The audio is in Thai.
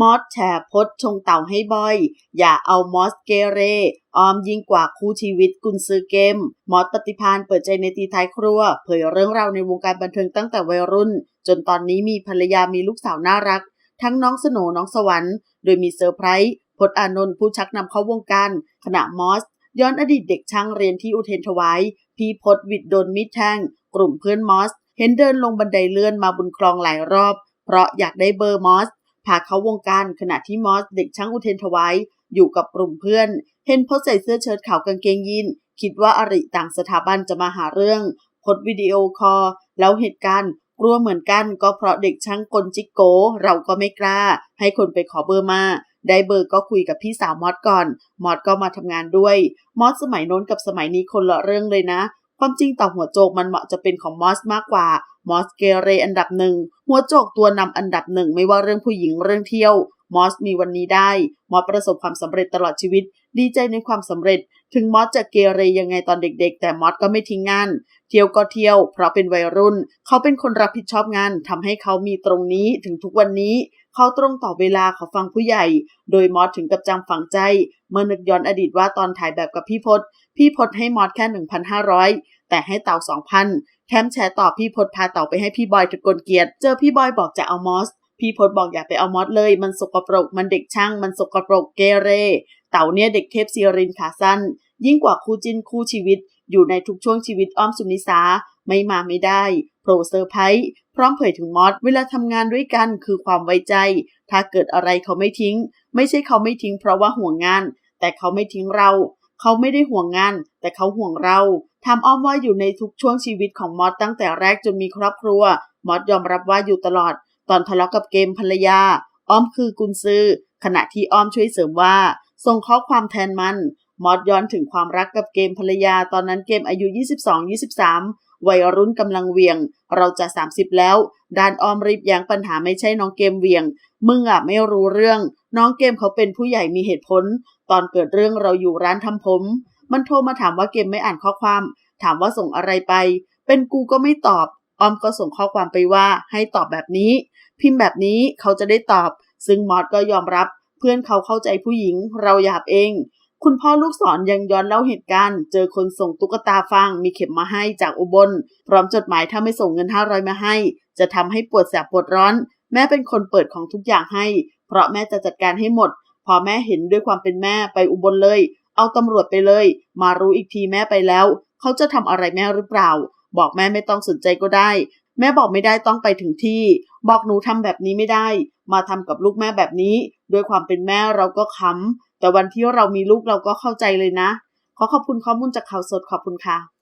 มอสแชร์พดชงเต่าให้บอย อย่าเอามอสเกเร ออมยิ่งกว่าคู่ชีวิตกุนซือเกม มอสปฏิพานเปิดใจในตีท้ายครัว เผยเรื่องราวในวงการบันเทิงตั้งแต่วัยรุ่น จนตอนนี้มีภรรยามีลูกสาวน่ารัก ทั้งน้องสโหนน้องสวรรค์ โดยมีเซอร์ไพรส์พดอานนท์ผู้ชักนำเข้าวงการ ขณะมอส ย้อนอดีตเด็กช่างเรียนที่อุเทนถวายพี่พดวิดโดนมิดแทงกลุ่มเพื่อนมอส เห็นเดินลงบันไดเลื่อนมาบนคลองหลายรอบ เพราะอยากได้เบอร์มอส พาเขาวงการขณะที่มอสเด็กช่างอุเทนถวายอยู่กับกลุ่มเพื่อน เห็นพดใส่เสื้อเชิ้ตขาวกางเกงยีนคิดว่าอริต่างสถาบันจะมาหาเรื่องพดวิดีโอคอลแล้วเหตุการณ์กลัวเหมือนกันก็เพราะเด็กช่างกลจิกโก เราก็ไม่กล้า ให้คนไปขอเบอร์มา ได้เบอร์ก็คุยกับพี่สาวมอสก่อน มอสก็มาทำงานด้วย มอสสมัยโน้นกับสมัยนี้คนละเรื่องเลยนะ ความจริงต่อหัวโจกมันเหมาะจะเป็นของมอสมากกว่ามอสเกเรอันดับหนึ่งหัวโจกตัวนำอันดับหนึ่งไม่ว่าเรื่องผู้หญิงเรื่องเที่ยว มอสมีวันนี้ได้ มอสประสบความสำเร็จตลอดชีวิต ดีใจในความสำเร็จ ถึงมอสจะเกเรยังไงตอนเด็กๆ แต่มอสก็ไม่ทิ้งงาน เที่ยวก็เที่ยว เพราะเป็นวัยรุ่น เขาเป็นคนรับผิดชอบงานทำให้เขามีตรงนี้ถึงทุกวันนี้ เขาตรงต่อเวลาเขาฟังผู้ใหญ่ โดยมอสถึงกับจำฝังใจ เมื่อนึกย้อนอดีตว่าตอนถ่ายแบบกับพี่พศพี่พศให้มอสแค่ 1,500 แต่ให้เต่า2,000แถมแชร์ต่อพี่พศพาเต่าไปให้พี่บอยตะโกนเกียรติเจอพี่บอยบอกจะเอามอสพี่พศบอกอย่าไปเอามอสเลย มันสกปรก มันเด็กช่าง มันสกปรกเกเร เต่าเนี่ยเด็กเทพซีรินขาสั้น ยิ่งกว่าคู่จิ้นคู่ชีวิต อยู่ในทุกช่วงชีวิตอ้อมสุนิสาไม่มาไม่ได้ โปรเซอร์ไพรส์พร้อมเผยถึงมอสเวลาทำงานด้วยกันคือความไว้ใจ ถ้าเกิดอะไรเขาไม่ทิ้ง ไม่ใช่เขาไม่ทิ้งเพราะว่าห่วงงาน แต่เขาไม่ทิ้งเรา เขาไม่ได้ห่วงงาน แต่เขาห่วงเราทำอ้อมว่าอยู่ในทุกช่วงชีวิตของมอสตั้งแต่แรกจนมีครอบครัว มอสยอมรับว่าอยู่ตลอด ตอนทะเลาะกับเกมภรรยา อ้อมคือกุนซือ ขณะที่อ้อมช่วยเสริมว่า ส่งข้อความแทนมัน มอสย้อนถึงความรักกับเกมภรรยา ตอนนั้นเกมอายุ 22-23 วัยรุ่นกำลังเวียง เราจะ 30 แล้ว ด้านออมรีบยั้งปัญหาไม่ใช่น้องเกมเวียง มึงอะไม่รู้เรื่อง น้องเกมเขาเป็นผู้ใหญ่มีเหตุผล ตอนเกิดเรื่องเราอยู่ร้านทำผม มันโทรมาถามว่าเกมไม่อ่านข้อความ ถามว่าส่งอะไรไป เป็นกูก็ไม่ตอบ ออมก็ส่งข้อความไปว่าให้ตอบแบบนี้ พิมพ์แบบนี้เขาจะได้ตอบ ซึ่งมอสก็ยอมรับ เพื่อนเขาเข้าใจผู้หญิง เราหยาบเอง คุณพ่อลูกศรยังย้อนเล่าเหตุการณ์ เจอคนส่งตุ๊กตาฟางมีเข็มมาให้จากอุบล พร้อมจดหมายถ้าไม่ส่งเงิน500มาให้ จะทำให้ปวดแสบปวดร้อน แม่เป็นคนเปิดของทุกอย่างให้ เพราะแม่จะจัดการให้หมด พอแม่เห็นด้วยความเป็นแม่ไปอุบลเลย เอาตำรวจไปเลย มารู้อีกทีแม่ไปแล้ว เขาจะทำอะไรแม่หรือเปล่า บอกแม่ไม่ต้องสนใจก็ได้ แม่บอกไม่ได้ต้องไปถึงที่ บอกหนูทำแบบนี้ไม่ได้ มาทำกับลูกแม่แบบนี้ ด้วยความเป็นแม่เราก็ค้ำแต่วันที่เรามีลูกเราก็เข้าใจเลยนะ ขอขอบคุณข้อมูลจากข่าวสดขอบคุณค่ะ